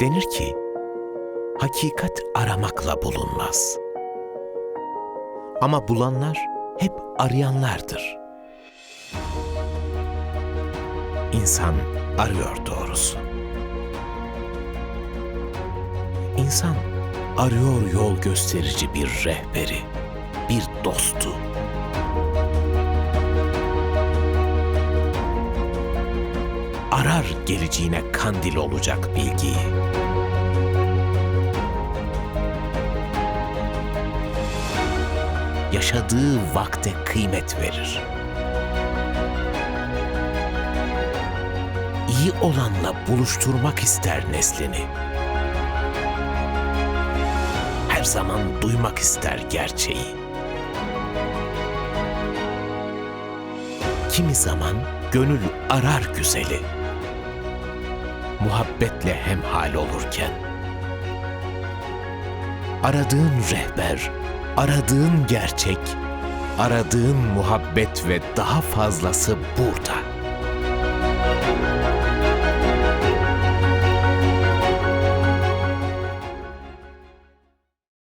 Denir ki, hakikat aramakla bulunmaz. Ama bulanlar hep arayanlardır. İnsan arıyor doğrusu. İnsan arıyor yol gösterici bir rehberi, bir dostu. Arar geleceğine kandil olacak bilgiyi. Yaşadığı vakte kıymet verir. iyi olanla buluşturmak ister neslini. Her zaman duymak ister gerçeği. Kimi zaman gönül arar güzeli. Muhabbetle hemhal olurken. Aradığın rehber, aradığın gerçek, aradığın muhabbet ve daha fazlası burada.''